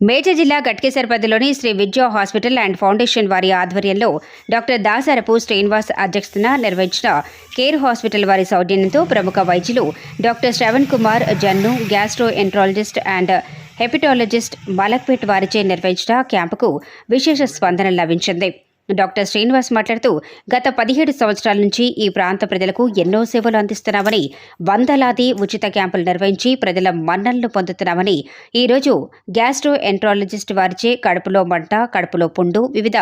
మేడ్చల్ జిల్లా గట్కేసర్పల్లిలోని శ్రీ విద్యా hospital and foundation వారి ఆధ్వర్యంలో డాక్టర్ దాసరపు శ్రీనివాస్ అధ్యక్షతన నిర్వహించిన కేర్ హాస్పిటల్ వారి సౌజన్యంతో ప్రముఖ వైద్యులు doctor Shravan Kumar Jannu gastroenterologist and hepatologist Malakpet వారిచే నిర్వహించిన క్యాంపుకు విశేష స్పందన లభించింది. డాక్టర్ శ్రీనివాస్ మాట్లాడుతూ గత పదిహేడు సంవత్సరాల నుంచి ఈ ప్రాంత ప్రజలకు ఎన్నో సేవలు అందిస్తున్నామని వందలాది ఉచిత క్యాంపులు నిర్వహించి ప్రజల మన్నలను పొందుతున్నామని ఈరోజు గ్యాస్ట్రో ఎంట్రాలజిస్ట్ వారిచే కడుపులో మంట కడుపులో పుండు వివిధ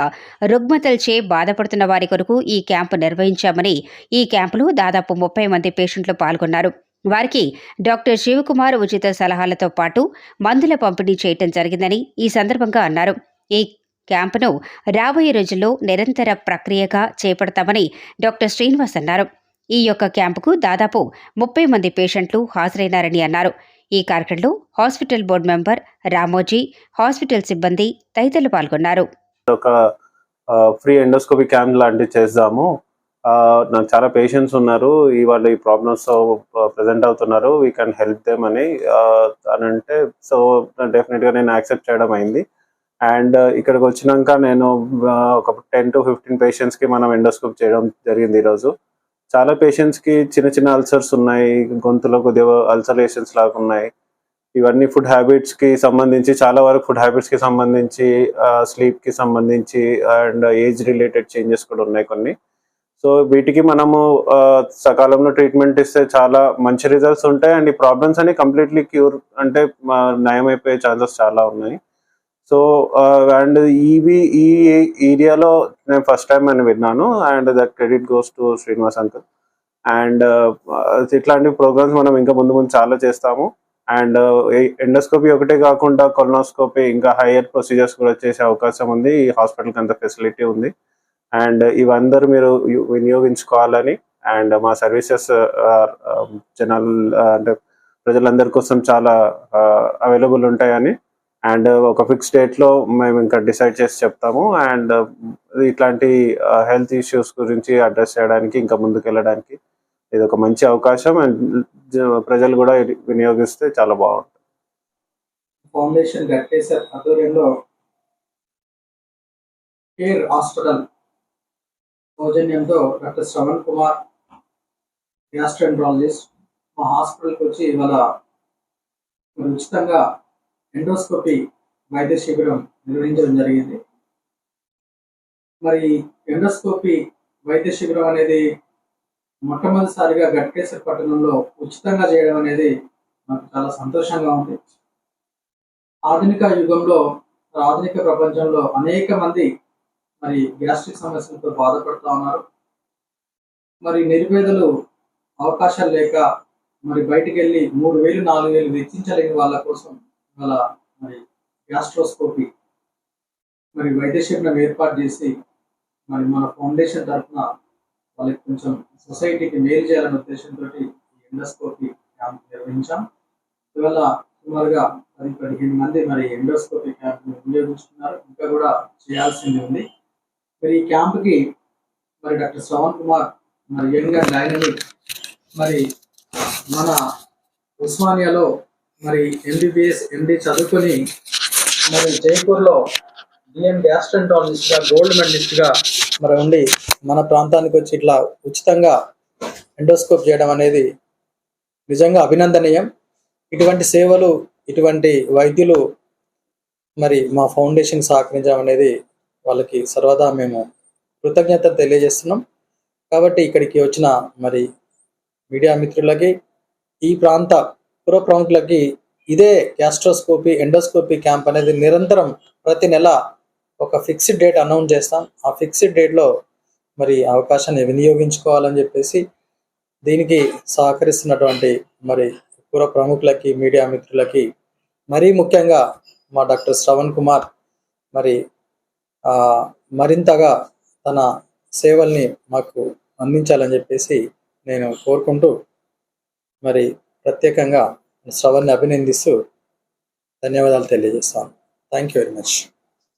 రుగ్మతలచే బాధపడుతున్న వారి కొరకు ఈ క్యాంపు నిర్వహించామని ఈ క్యాంపులో దాదాపు ముప్పై మంది పేషెంట్లు పాల్గొన్నారు. వారికి డాక్టర్ శివకుమార్ ఉచిత సలహాలతో పాటు మందుల పంపిణీ చేయటం జరిగిందని ఈ సందర్భంగా అన్నారు. ఈ క్యాంపును రాబోయే రోజుల్లో నిరంతర ప్రక్రియగా చేపడతామని డాక్టర్ శ్రీనివాస్ అన్నారు. ఈ యొక్క క్యాంపుకు దాదాపు ముప్పై మంది పేషెంట్లు హాజరైనారని అన్నారు. ఈ కార్యక్రమంలో hospital board member Ramoji hospital సిబ్బంది తదితరులు పాల్గొన్నారు. ఒక ఫ్రీ ఎండోస్కోపీ క్యాంప్ లాంటివి చేద్దాము. నాకు చాలా పేషెంట్స్ ఉన్నారు. ఈ వాళ్ళు ఈ ప్రాబ్లమ్స్ ప్రెసెంట్ అవుతున్నారు. వీ కెన్ హెల్ప్ దెమ్ అని అని అంటే సో డెఫినెట్గా నేను యాక్సెప్ట్ చేయడం అయింది. అండ్ uh, ఇక్కడికి వచ్చినాక నేను uh, ఒక టెన్ టు ఫిఫ్టీన్ పేషెంట్స్కి మనం ఎండోస్కోప్ చేయడం జరిగింది ఈరోజు. చాలా పేషెంట్స్కి చిన్న చిన్న అల్సర్స్ ఉన్నాయి గొంతులో కొద్దిగా అల్సరేషన్స్ లాగా ఉన్నాయి. ఇవన్నీ ఫుడ్ హ్యాబిట్స్కి సంబంధించి చాలా వరకు ఫుడ్ హ్యాబిట్స్కి సంబంధించి uh, స్లీప్కి సంబంధించి అండ్ ఏజ్ రిలేటెడ్ చేంజెస్ కూడా ఉన్నాయి కొన్ని. సో వీటికి మనము సకాలంలో ట్రీట్మెంట్ ఇస్తే చాలా మంచి రిజల్ట్స్ ఉంటాయి. అండ్ ఈ ప్రాబ్లమ్స్ అన్ని కంప్లీట్లీ క్యూర్ అంటే నయం అయిపోయే ఛాన్సెస్ చాలా ఉన్నాయి. సో అండ్ ఇవి ఈ ఏరియాలో నేను ఫస్ట్ టైం అని విన్నాను. And that credit goes to Srinivas uncle and ఇట్లాంటి ప్రోగ్రామ్స్ మనం ఇంకా ముందు ముందు చాలా చేస్తాము. అండ్ ఎండోస్కోపీ ఒకటే కాకుండా కొలనోస్కోపీ ఇంకా హైయర్ ప్రొసీజర్స్ కూడా చేసే అవకాశం ఉంది. ఈ హాస్పిటల్కి అంత ఫెసిలిటీ ఉంది. అండ్ ఇవందరూ మీరు వినియోగించుకోవాలని అండ్ మా సర్వీసెస్ జనాలు అంటే ప్రజలందరి కోసం చాలా అవైలబుల్ ఉంటాయని అండ్ ఒక ఫిక్స్ డేట్లో మేము ఇంకా డిసైడ్ చేసి చెప్తాము. అండ్ uh, ఇట్లాంటి uh, హెల్త్ ఇష్యూస్ గురించి అడ్రస్ చేయడానికి ఇంకా ముందుకు వెళ్ళడానికి ఇది ఒక మంచి అవకాశం. అండ్ ప్రజలు కూడా వినియోగిస్తే చాలా బాగుంటుంది. ఫౌండేషన్ ఆధ్వర్యంలో కేర్ హాస్పిటల్. సౌజన్యంతో డాక్టర్ శ్రవణ్ కుమార్ మా హాస్పిటల్కి వచ్చి ఇవాళ ఉచితంగా ఎండోస్కోపీ వైద్య శిబిరం నిర్వహించడం జరిగింది. మరి ఎండోస్కోపీ వైద్య శిబిరం అనేది మొట్టమొదటిసారిగా గట్కేశ్వర పట్టణంలో ఉచితంగా చేయడం అనేది నాకు చాలా సంతోషంగా ఉంది. ఆధునిక యుగంలో ఆధునిక ప్రపంచంలో అనేక మంది మరి గ్యాస్ట్రిక్ సమస్యలతో బాధపడుతూ ఉన్నారు. మరి నిరుపేదలు అవకాశాలు లేక మరి బయటికి వెళ్ళి మూడు వేలు నాలుగు వేలు వెచ్చించలేని వాళ్ళ కోసం వాళ్ళ మరి గ్యాస్ట్రోస్కోపీ మరి వైద్య శిబిరం ఏర్పాటు చేసి మరి మన ఫౌండేషన్ తరఫున వాళ్ళకి కొంచెం సొసైటీకి మేలు చేయాలనే ఉద్దేశంతో ఈ ఎండోస్కోపీ క్యాంప్ నిర్వహించాం. ఇవాళ సుమారుగా పది పదిహేను మంది మరి ఎండోస్కోపీ క్యాంప్ వినియోగించుకున్నారు. ఇంకా కూడా చేయాల్సింది ఉంది. మరి ఈ క్యాంప్కి మరి డాక్టర్ శ్రవణ్ కుమార్ మరి యంగ్ అండ్ డైనమిక్ మరి మన ఉస్మానియాలో మరి ఎంబీబీఎస్ ఎండి చదువుకొని మరి జైపూర్లో డిఎం గ్యాస్ట్రెంటాలజిస్ట్గా గోల్డ్ మెడలిస్ట్గా మరి ఉండి మన ప్రాంతానికి వచ్చి ఇట్లా ఉచితంగా ఎండోస్కోప్ చేయడం అనేది నిజంగా అభినందనీయం. ఇటువంటి సేవలు ఇటువంటి వైద్యులు మరి మా ఫౌండేషన్ సహకరించడం అనేది వాళ్ళకి సర్వదా మేము కృతజ్ఞత తెలియజేస్తున్నాం. కాబట్టి ఇక్కడికి వచ్చిన మరి మీడియా మిత్రులకి ఈ ప్రాంత పుర ప్రముఖులకి ఇదే గ్యాస్ట్రోస్కోపీ ఎండోస్కోపీ క్యాంప్ అనేది నిరంతరం ప్రతి నెల ఒక ఫిక్స్డ్ డేట్ అనౌన్స్ చేస్తాం. ఆ ఫిక్స్డ్ డేట్లో మరి అవకాశాన్ని వినియోగించుకోవాలని చెప్పేసి దీనికి సహకరిస్తున్నటువంటి మరి పుర ప్రముఖులకి మీడియా మిత్రులకి మరీ ముఖ్యంగా మా డాక్టర్ శ్రవణ్ కుమార్ మరి మరింతగా తన సేవల్ని మాకు అందించాలని చెప్పేసి నేను కోరుకుంటూ మరి ప్రత్యేకంగా శ్రవణ్ని అభినందిస్తూ ధన్యవాదాలు తెలియజేస్తాను. Thank you very much